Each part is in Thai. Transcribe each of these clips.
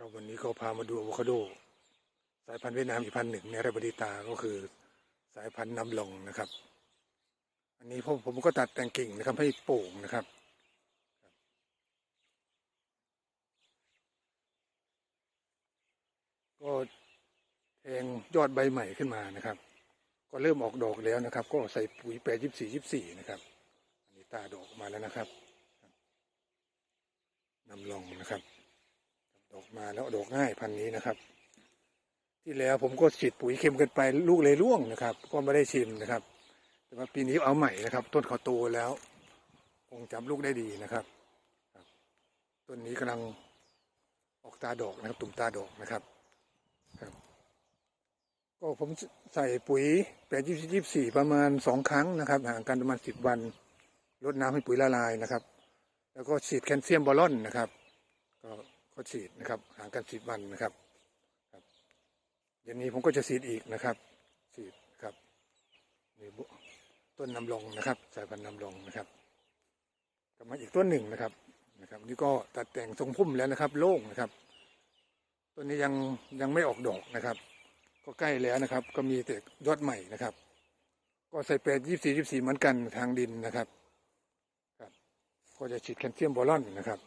ครับวันนี้ก็พามาดูอะโวคาโด สายพันธุ์เวียดนามอีกพันธุ์หนึ่งในไรบริตาก็คือสายพันธุ์น้ำลงนะครับ อันนี้ผมผมก็ตัดแต่งกิ่งนะครับให้โป่งนะครับก็แทงยอดใบใหม่ขึ้นมานะครับ ก็เริ่มออกดอกแล้วนะครับ ก็ใส่ปุ๋ยแปดยิบสี่ยิบสี่นะครับ อันนี้ตาดอกมาแล้วนะครับนำลงนะครับ ดอกมาแล้วดอกง่ายพันนี้นะครับ ที่แล้วผมก็ฉีดปุ๋ยเค็มเกินไปลูกเลยร่วงนะครับ ก็ไม่ได้ชิมนะครับ แต่ว่าปีนี้เอาใหม่นะครับ ต้นเขาโตแล้วคงจับลูกได้ดีนะครับต้นนี้กำลังออกตาดอกนะครับ ตุ่มตาดอกนะครับครับ ก็ผมใส่ปุ๋ยแปดยี่สิบสี่ประมาณสองครั้งนะครับ ห่างกันประมาณสิบวันลดน้ำให้ปุ๋ยละลายนะครับ แล้วก็ฉีดแคลเซียมบอลลอนนะครับ ก็ฉีดนะครับห่างกันสิบวันนะครับครับเดี๋ยวนี้ผมก็จะฉีดอีกนะครับฉีดครับนี่ต้นนำลงนะครับสายพันธุ์นำลงนะครับกลับมาอีกต้นหนึ่งนะครับนะครับ นี่ก็ตัดแต่งทรงพุ่มแล้วนะครับ โล่งนะครับต้นนี้ยังยังไม่ออกดอกนะครับ ก็ใกล้แล้วนะครับ ก็มีแต่ยอดใหม่นะครับ ก็ใส่แปดยี่สี่ยี่สี่เหมือนกันทางดินนะครับครับ ก็จะฉีดแคลเซียมบอลลอนนะครับ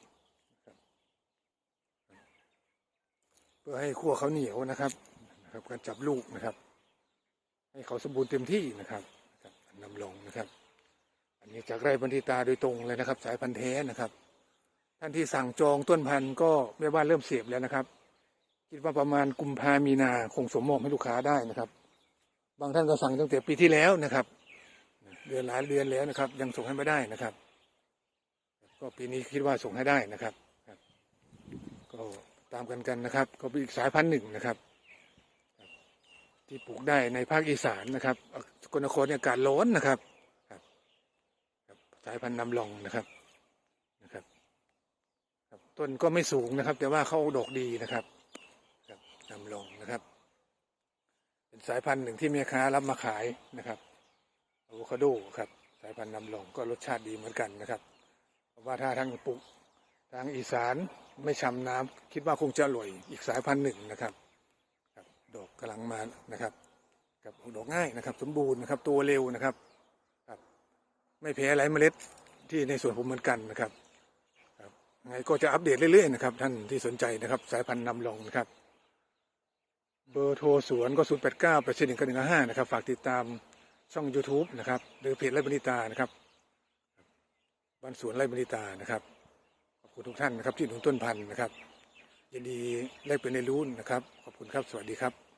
พื่อให้ขั้วเขาเหนียวนะครับนะครับ การจับลูกนะครับ ให้เขาสมบูรณ์เต็มที่นะครับนะบนำลงนะครับ อันนี้จากไร่บันทิตาโดยตรงเลยนะครับ สายพันธุ์แท้นะครับ ท่านที่สั่งจองต้นพันธุ์ก็แม่บ้านเริ่มเสียบแล้วนะครับ คิดว่าประมาณกุมภามีนาคงสมมอบให้ลูกค้าได้นะครับ บางท่านก็สั่งตั้งแต่ปีที่แล้วนะครับ เดือนหลายเดือนแล้วนะครับ ยังส่งให้ไม่ได้นะครับ ก็ปีนี้คิดว่าส่งให้ได้นะครับก็ ตามกันกันนะครับ ก็เป็นอีกสายพันธุ์หนึ่งนะครับ ที่ปลูกได้ในภาคอีสานนะครับสกลนครเนี่ยอากาศร้อนนะครับสายพันธุ์นำลองนะครับนะครับ ต้นก็ไม่สูงนะครับ แต่ว่าเขาดอกดีนะครับนำลองนะครับ เป็นสายพันธุ์หนึ่งที่ม่ค้ารับมาขายนะครับอะโวคาโดครับสายพันธุ์นำลองก็รสชาติดีเหมือนกันนะครับ เพราะว่าถ้าทางปลูกทางอีสาน ไม่ช้ำน้ำคิดว่าคงจะอร่อยอีกสายพันธุ์หนึ่งนะครับดอกกำลังมานะครับกับดอกง่ายนะครับ สมบูรณ์นะครับตัวเร็วนะครับครับไม่แพ้ไรเมล็ดที่ในส่วนผมเหมือนกันนะครับครับไงก็จะอัปเดตเรื่อยๆนะครับ ท่านที่สนใจนะครับ สายพันธุ์นำลองนะครับ เบอร์โทรสวนก็ 0 8 9 8 1 1 1 5นะครับ ฝากติดตามช่อง YouTube นะครับ หรือเพจไรบริตานะครับบ้านสวนไรบริตานะครับ คุณทุกท่านนะครับที่หนุนต้นพันธุ์นะครับยินดีแลกเปลี่ยนในรู้นนะครับ ขอบคุณครับ สวัสดีครับ